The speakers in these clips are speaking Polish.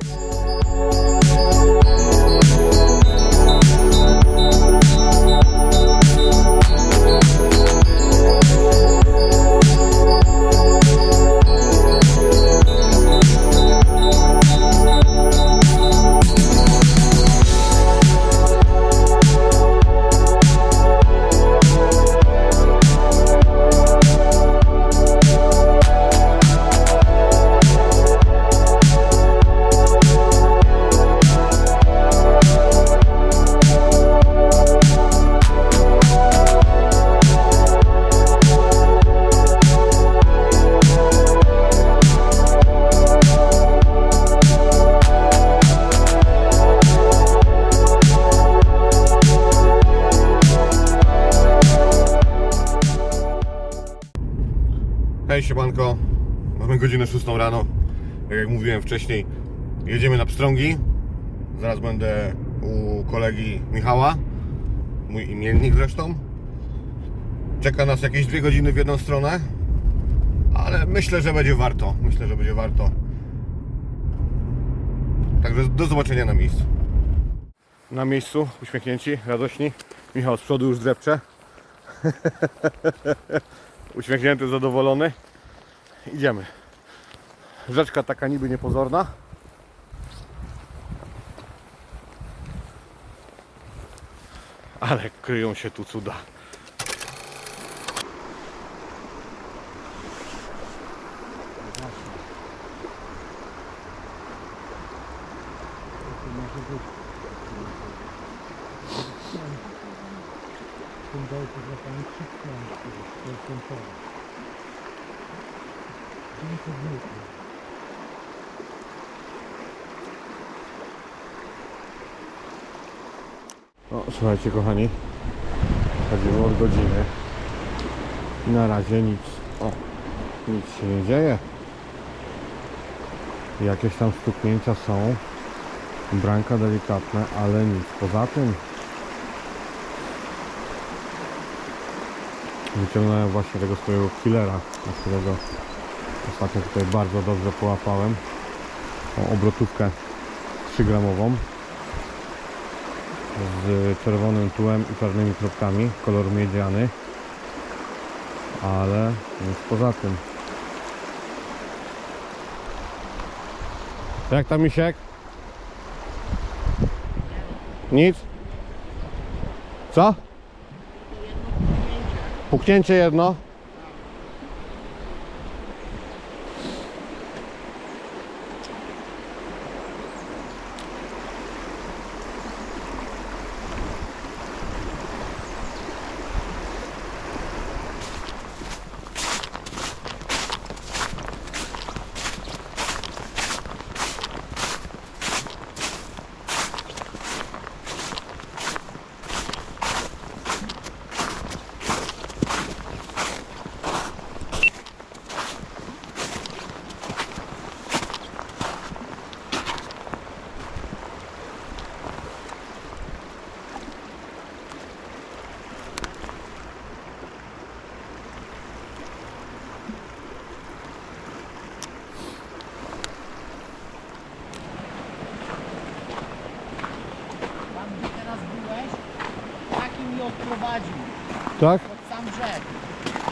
Bye. Siemanko, mamy godzinę 6 rano. Tak jak mówiłem wcześniej Jedziemy na Pstrągi. Zaraz będę u kolegi Michała Mój imiennik zresztą. Czeka nas jakieś dwie godziny w jedną stronę Ale myślę, że będzie warto. Myślę, że będzie warto. Także do zobaczenia na miejscu. Na miejscu, uśmiechnięci, radośni. Michał z przodu już drepcze. Uśmiechnięty, zadowolony. Idziemy. Rzeczka taka niby niepozorna. Ale kryją się tu cuda. Kumpelki złapałem trzy książki, to jest końcowe. Dniu. No, słuchajcie kochani, chodzimy od godziny i na razie nic, o, nic się nie dzieje. Jakieś tam stuknięcia są, branka delikatne, ale nic poza tym. Wyciągnąłem właśnie tego swojego killera, na którego ostatnio tutaj bardzo dobrze połapałem. Tą obrotówkę 3 gramową z czerwonym tłem i czarnymi kropkami, kolor miedziany, ale nic poza tym. Jak tam misiek? Nic? Co? Puknięcie jedno? Tam gdzie teraz byłeś, taki mi odprowadził Tak? pod sam brzeg.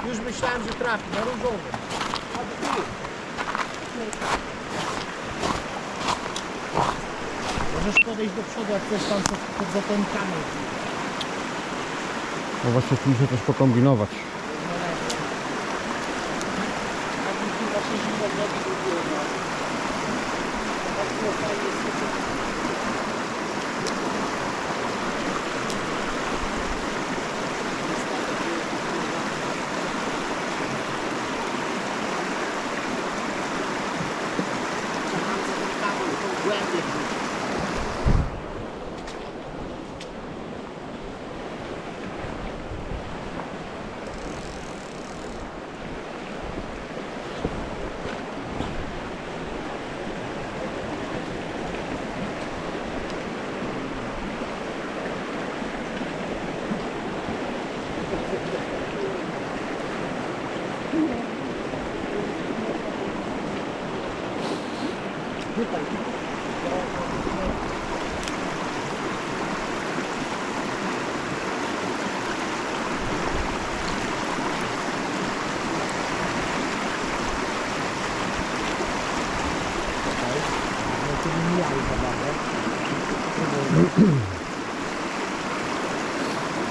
Już myślałem, że trafi na różowy. A tu. Możesz podejść do przodu, jak chcesz tam pod, pod za ten kamień. No właśnie tu muszę coś pokombinować.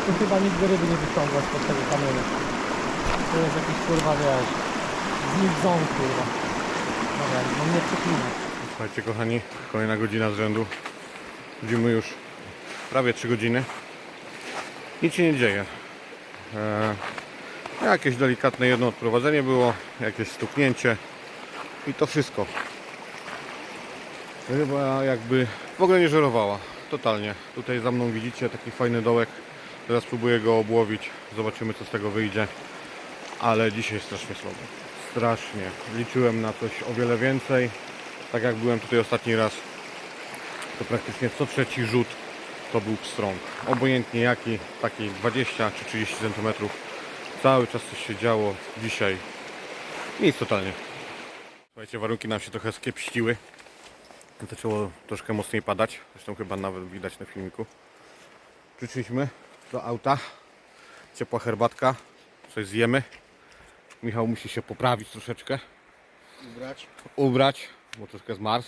Tu chyba nigdy ryby nie wyciągła spod tego kamienia. To jest jakiś kurwa, wiesz, z kurwa. Dobra, no nie przeklinać. Słuchajcie kochani, kolejna godzina z rzędu. Chodzimy już prawie 3 godziny. Nic się nie dzieje. Eee, jakieś delikatne jedno odprowadzenie było, jakieś stuknięcie i to wszystko. Ryba jakby w ogóle nie żerowała, totalnie. Tutaj za mną widzicie taki fajny dołek. Teraz spróbuję go obłowić, zobaczymy co z tego wyjdzie. Ale dzisiaj strasznie słabo. Strasznie. Liczyłem na coś o wiele więcej. Tak jak byłem tutaj ostatni raz, to praktycznie co trzeci rzut to był pstrąg. Obojętnie jaki, taki 20 czy 30 cm. Cały czas coś się działo. Dzisiaj nic totalnie. Słuchajcie, warunki nam się trochę skiepściły. Zaczęło troszkę mocniej padać. Zresztą chyba nawet widać na filmiku. Przyszliśmy do auta. Ciepła herbatka. Coś zjemy. Michał musi się poprawić troszeczkę Ubrać. ubrać, bo troszkę zmarzł.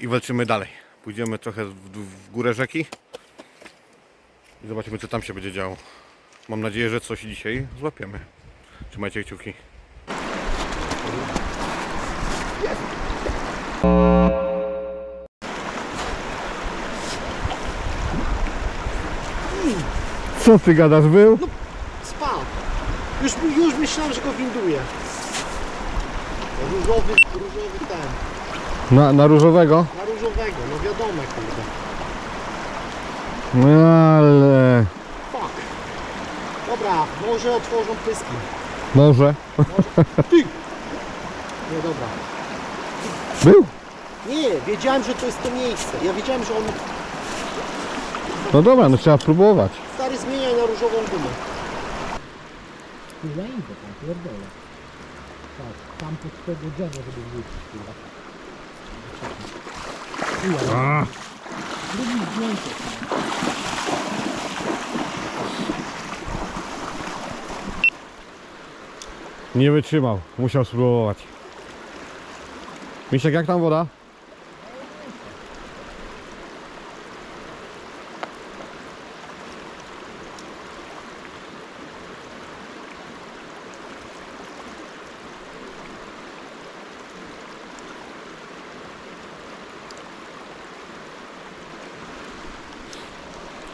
I walczymy dalej. Pójdziemy trochę w, w górę rzeki i zobaczymy co tam się będzie działo. Mam nadzieję, że coś dzisiaj złapiemy. Trzymajcie kciuki. Co ty gadasz, był? Spał. Już, już myślałem, że go winduję. Różowy, różowy ten. Na, na różowego? Na różowego, no wiadomo kurde. No ale... Fuck. Dobra, może otworzą pyski. Może. Ty! Nie, dobra. Był? Nie, wiedziałem, że to jest to miejsce. Ja wiedziałem, że on No dobra, no trzeba próbować. Na różową gumę. Kurwa idę tam, pierdolę. Tak, tam pod tego drzewa, żeby wrócić, kurwa. A. Drugi zdjęcie. Nie wytrzymał, musiał spróbować. Misiek, jak tam woda?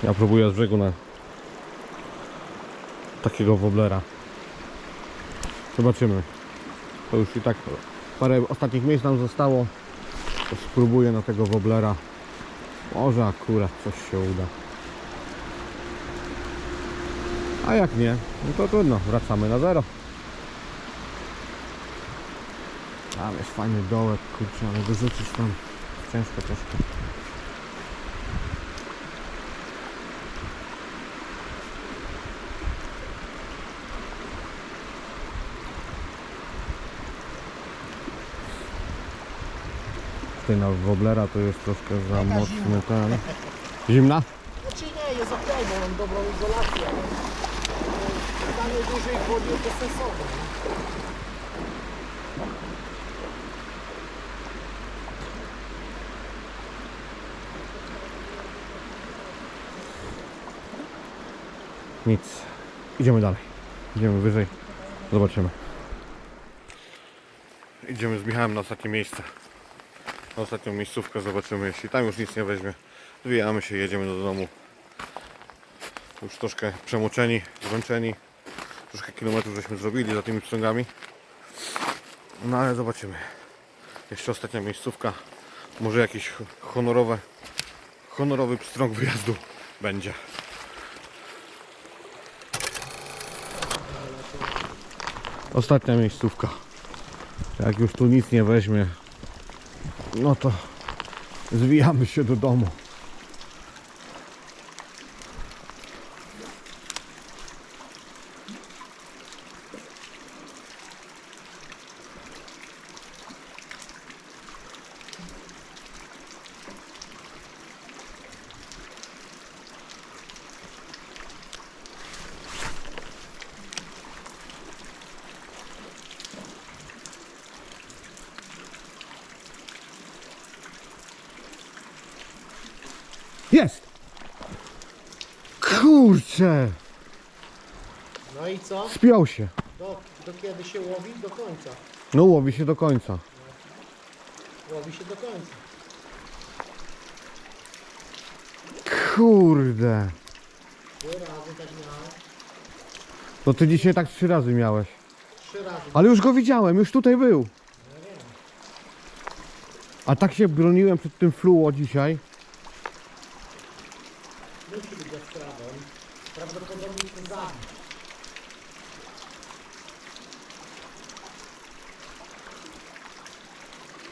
Ja próbuję z brzegu na takiego woblera. Zobaczymy. To już i tak parę ostatnich miejsc nam zostało. To spróbuję na tego woblera. Może akurat coś się uda. A jak nie, no to trudno, wracamy na zero. Tam jest fajny dołek, kurczę, ale wyrzucić tam ciężko troszkę. Tutaj na woblera to jest troszkę za mocny ten. Zimna? Znaczy nie, jest okej, bo mam dobrą izolację, ale e, stanie dłużej w wodzie to sensowne. Nic. Idziemy dalej. Idziemy wyżej. Zobaczymy. Idziemy z Michałem na ostatnie miejsce. Ostatnią miejscówkę zobaczymy. Jeśli tam już nic nie weźmie, zwijamy się jedziemy do domu. Już troszkę przemoczeni, zmęczeni. Troszkę kilometrów żeśmy zrobili za tymi pstrągami. No ale zobaczymy. Jeszcze ostatnia miejscówka. Może jakiś honorowe, honorowy pstrąg wyjazdu będzie. Ostatnia miejscówka. Jak już tu nic nie weźmie, no to zwijamy się do domu. Jest! Kurczę! No i co? Spiął się. Do, do kiedy się łowi? Do końca. No łowi się do końca. Łowi się do końca. Kurde. Trzy razy tak miałem. To ty dzisiaj tak trzy razy miałeś. Trzy razy. Ale już go widziałem, już tutaj był. Wiem. A tak się broniłem przed tym fluo dzisiaj. Musi być za sprawą. Prawdopodobnie się zabić.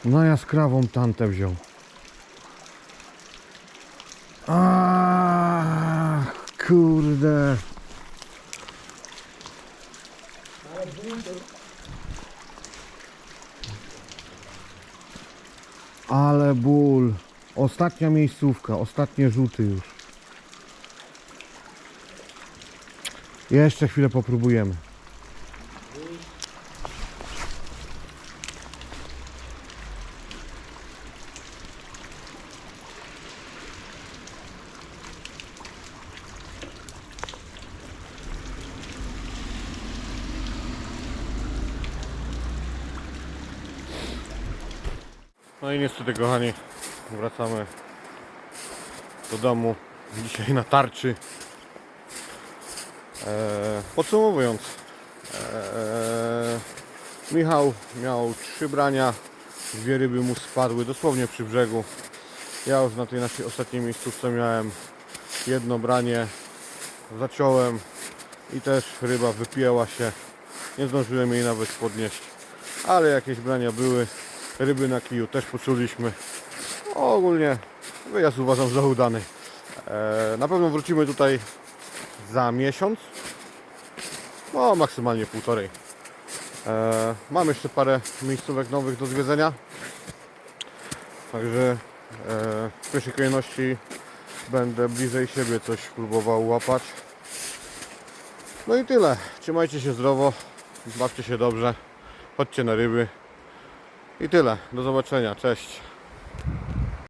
No jaskrawą tantę wziął. Ach, kurde. Ale to Ale ból. Ostatnia miejscówka, ostatnie rzuty już. Jeszcze chwilę popróbujemy. No i niestety kochani, wracamy do domu. Dzisiaj na tarczy. Eee, podsumowując, eee, Michał miał trzy brania, dwie ryby mu spadły dosłownie przy brzegu. Ja już na tej naszej ostatniej miejscówce miałem jedno branie, zaciąłem i też ryba wypięła się. Nie zdążyłem jej nawet podnieść, ale jakieś brania były. Ryby na kiju też poczuliśmy. Ogólnie wyjazd uważam za udany. E, na pewno wrócimy tutaj za miesiąc. No, maksymalnie półtorej. E, mam jeszcze parę miejscówek nowych do zwiedzenia. Także e, w pierwszej kolejności będę bliżej siebie coś próbował łapać. No i tyle. Trzymajcie się zdrowo, bawcie się dobrze, chodźcie na ryby. I tyle. Do zobaczenia. Cześć.